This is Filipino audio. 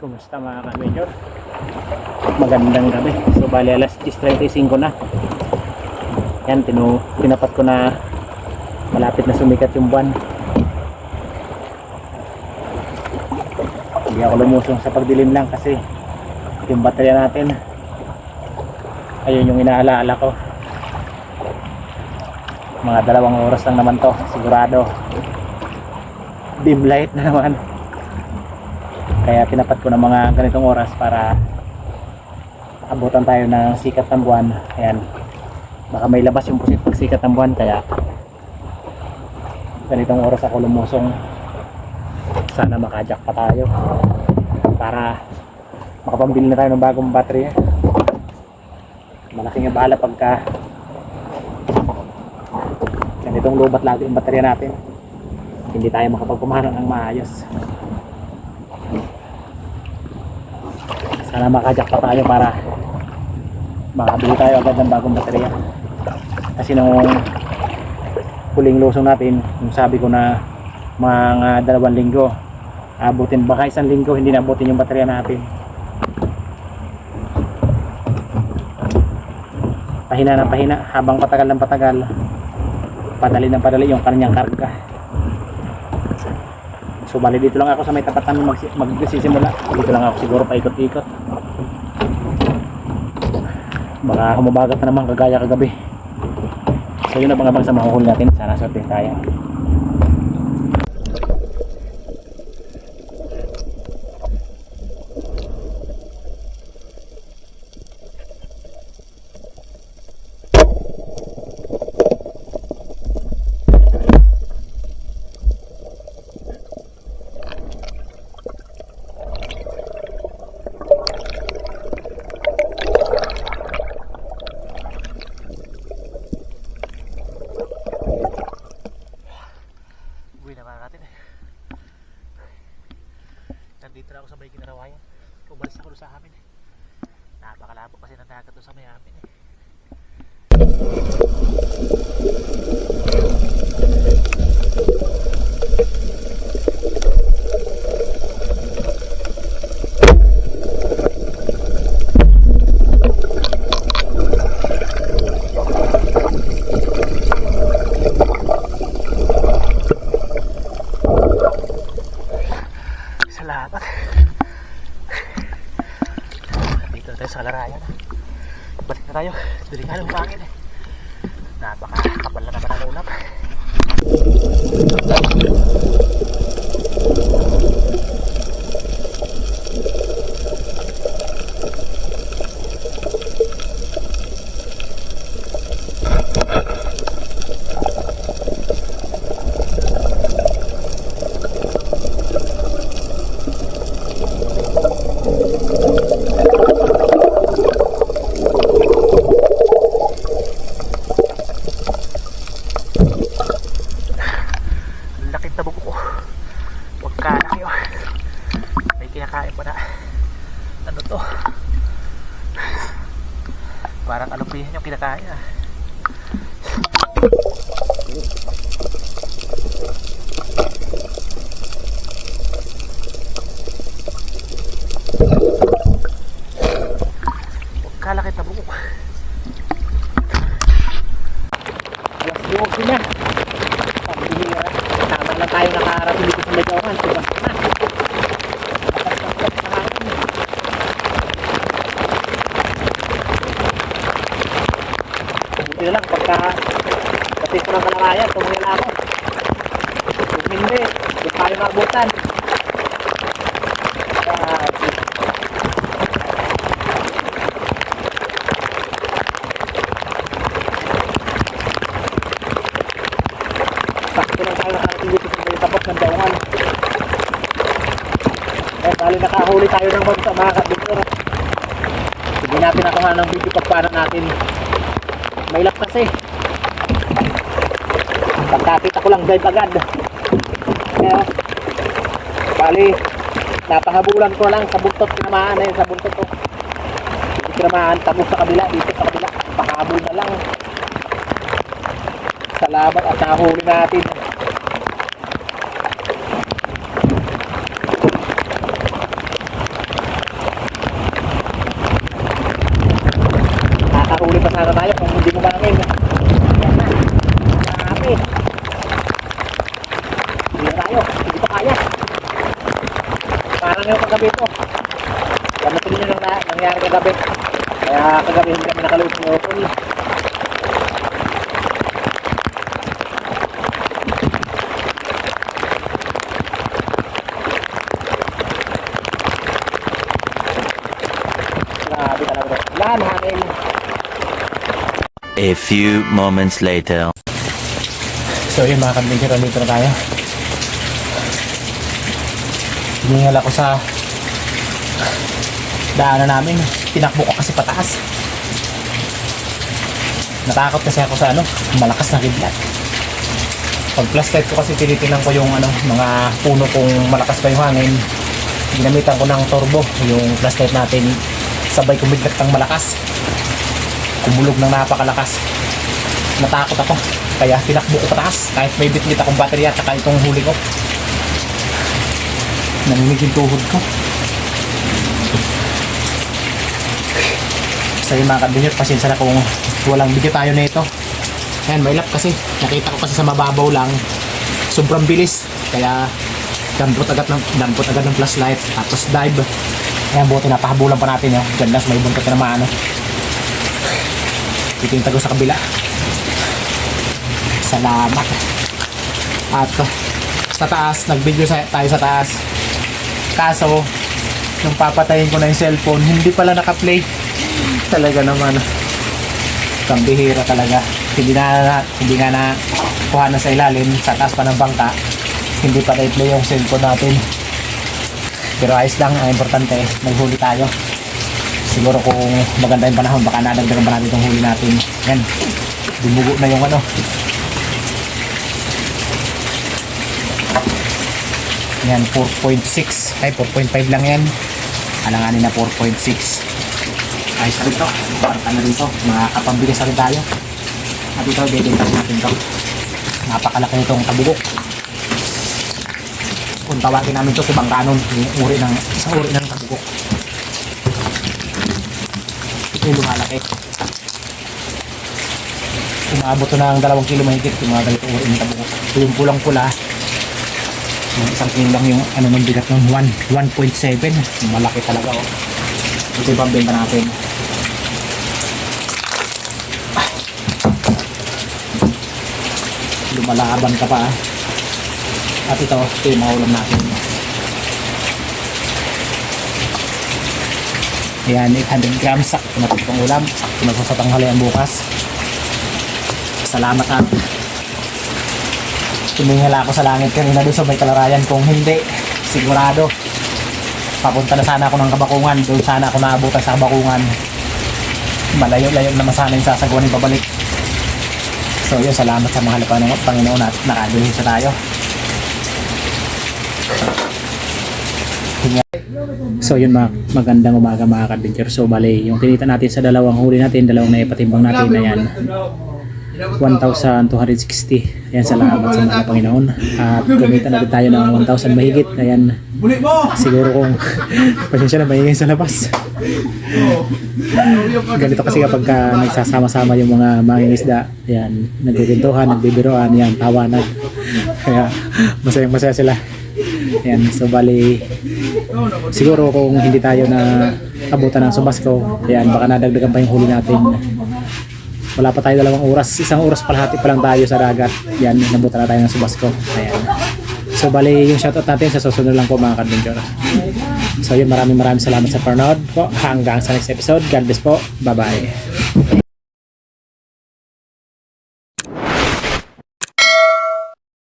Kumusta mga ka-major? Magandang gabi. So bali alas 10.35 na. Yan, tinu tinapat ko na malapit na sumikat yung buwan. Hindi ako lumusong sa pagdilim lang kasi yung baterya natin ayun yung inaalaala ko. Mga dalawang oras lang naman to, sigurado. Dim light na naman. Kaya tinapat ko ng mga ganitong oras para abutan tayo ng sikat ng buwan. Ayan. Baka may labas yung pusit pag sikat ng buwan. Kaya ganitong oras ako lumusong. Sana makajak pa tayo. Para makapambili na tayo ng bagong battery. Malaking abala pagka ganitong lubat lagi yung baterya natin. Hindi tayo makapagpumana ng maayos. Sana makajak pa tayo para makabili tayo agad ng bagong baterya. Kasi nung huling lusong natin, yung sabi ko na mga dalawang linggo, abutin baka isang linggo hindi nabutin yung baterya natin. Pahina ng pahina habang patagal ng patagal, padali ng padali yung kanyang karga. So bali dito lang ako sa may tapatan mag magsisimula. Dito lang ako siguro paikot-ikot. Baka humabagat na naman kagaya kagabi. So yun ang abang sa mahuhuli natin. Sana swerte tayo. Uwi na para natin. Nandito na ako sa may kinarawayan. Umalis ako doon sa amin. Napakalabo kasi ng dagat doon sa may amin. Eh. May kinakain pa na. Ano to? Parang alupihan yung kinakain ah. Huwag ka laki tabog ko. Alas liwag din na. Pambihira. Tama lang tayo nakarating dito sa Megawan. Diba? Na. Patas-patas na hangin. Na lang pagka kasi ko ng kalarayan, tumingin ako. Kung hindi, hindi tayo maabutan. Sakto lang tayo dito sa tapat ng daungan. Eh, bali nakahuli tayo ng mga kabikor. Hindi natin nakuha ng video pagpano natin. May lak kasi. Pagkakita ko lang dive agad. Kaya, bali, napahabulan ko lang sa buntot tinamaan eh, sa buntot ko. Hindi tinamaan, tagos sa kabila, dito sa kabila. Pahabol na lang. Salamat at nahuli natin. yung kagabi ito. Ganito rin yung na, nangyari kagabi. Kaya kagabi hindi kami nakaluot ng utol. Grabe talaga. Yan, hangin. A few moments later. So yun mga kabigyan, nandito na tayo. Hiningal ako sa daanan namin. Tinakbo ko kasi pataas. Natakot kasi ako sa ano, malakas na kidlat. Pag flashlight ko kasi tinitingnan ko yung ano, mga puno kung malakas pa yung hangin. Ginamitan ko ng turbo, yung flashlight natin sabay kumidlat ng malakas. Kumulog ng napakalakas natakot ako. Kaya tinakbo ko pataas. Kahit may bitbit akong baterya at saka itong huli ko. Nanginig yung tuhod ko. Sa yung mga kabinyot, pasensya na kung walang video tayo na ito. Ayan, may lap kasi. Nakita ko kasi sa mababaw lang. Sobrang bilis. Kaya dampot agad ng, dampot agad ng flashlight. Tapos dive. Ayan, buti napahabulan pa natin yun. Ganda, may buntot na naman. Ano. Titingin tago sa kabila. Salamat. At uh, sa taas, nag-video sa, tayo sa taas. Kaso, nung papatayin ko na yung cellphone, hindi pala naka-play. Talaga naman. Kambihira talaga. Hindi na, hindi nga na kuha na sa ilalim, sa taas pa ng bangka. Hindi pa na-play yung cellphone natin. Pero ayos lang, ang importante, naghuli tayo. Siguro kung maganda yung panahon, baka nadagdagan pa natin itong huli natin. Yan, bumugo na yung ano, Yan, 4.6. Ay, 4.5 lang yan. Alanganin na 4.6. Ayos na rin to. Parang na rin to. Makakapambilis na rin tayo. At ito, bibintas natin to. Napakalaki nitong tabugok. Kung tawagin namin to si Bangkanon, yung uri ng, isang uri ng tabugok. Ito yung lumalaki. Umabot to ng dalawang kilo mahigit yung mga ganito uri ng tabugok. Ito yung pulang-pula, yung isang kilo yung ano nung bigat ng 1 1.7 malaki talaga oh ito yung pambenta natin lumalaban ka pa ah. at ito ito yung mga natin ayan 800 grams sakto na ito pang ulam sakto na sa tanghalian bukas salamat at Tumingala ako sa langit kanina doon sa may kalarayan. Kung hindi, sigurado. Papunta na sana ako ng kabakungan. Doon sana ako naabutan sa kabakungan. Malayo-layo naman sana yung sasagawa ni babalik. So yun, salamat sa mahal pa ng Panginoon at nakabili sa tayo. So yun mga magandang umaga mga ka-adventure. So bali, yung kinita natin sa dalawang huli natin, dalawang naipatimbang natin na yan. 1,260. Ayan, salamat sa mga Panginoon. At gamitan natin tayo ng 1,000 mahigit. Ayan, siguro kung pasensya na maingay sa labas. Ganito kasi kapag ka nagsasama-sama yung mga mangingisda, ayan, nagkukuntuhan, nagbibiroan, ayan, tawanan. Kaya masayang masaya sila. Ayan, so bali, siguro kung hindi tayo na abutan ng subasco, ayan, baka nadagdagan pa yung huli natin. Wala pa tayo dalawang oras, isang oras palahati pa lang tayo sa dagat. Yan, nabutan na tayo ng subasco. Ayan. So bali yung shoutout natin sa susunod lang po mga kadventure. So yun, maraming maraming salamat sa panood po. Hanggang sa next episode. God bless po. Bye-bye.